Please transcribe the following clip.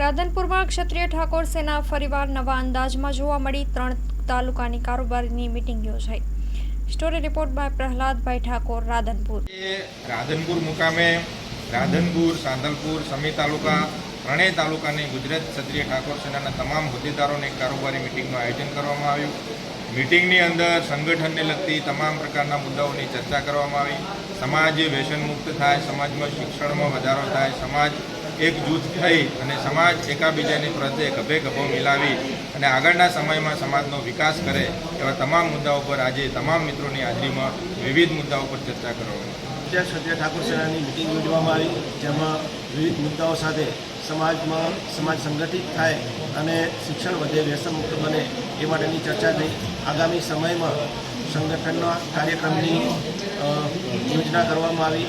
રાધનપુરમાં ક્ષત્રિય ઠાકોર સેના ફરીવાર નવા અંદાજમાં જોવા મળી. ત્રણ તાલુકાની કારોબારીની મિટિંગ યોજાઈ. Story report by Prahladbhai Thakor, Radhanpur. Radhanpur મુકામે રાધનપુર સાંતલપુર સમી તાલુકા, ત્રણેય તાલુકાની ગુજરાત ક્ષત્રિય ઠાકોર સેનાના તમામ હોદ્દેદારોને કારોબારી મિટિંગનું આયોજન કરવામાં આવ્યું. મિટિંગની અંદર સંગઠનને લગતી તમામ પ્રકારના મુદ્દાઓની ચર્ચા કરવામાં આવી. સમાજ વ્યસન મુક્ત થાય, સમાજમાં શિક્ષણમાં વધારો થાય, સમાજ એક જૂથ થઈ અને સમાજ એકાબીજાની પ્રત્યે ગભે ગભો મિલાવી અને આગળના સમયમાં સમાજનો વિકાસ કરે એવા તમામ મુદ્દાઓ પર આજે તમામ મિત્રોની હાજરીમાં વિવિધ મુદ્દાઓ પર ચર્ચા કરવામાં આવી. સત્ય ઠાકોર સેનાની મિટિંગ યોજવામાં આવી, જેમાં વિવિધ મુદ્દાઓ સાથે સમાજમાં સમાજ સંગઠિત થાય અને શિક્ષણ વધે, વ્યસન મુક્ત બને એ માટેની ચર્ચા થઈ આગામી સમયમાં સંગઠનના કાર્યક્રમની યોજના કરવામાં આવી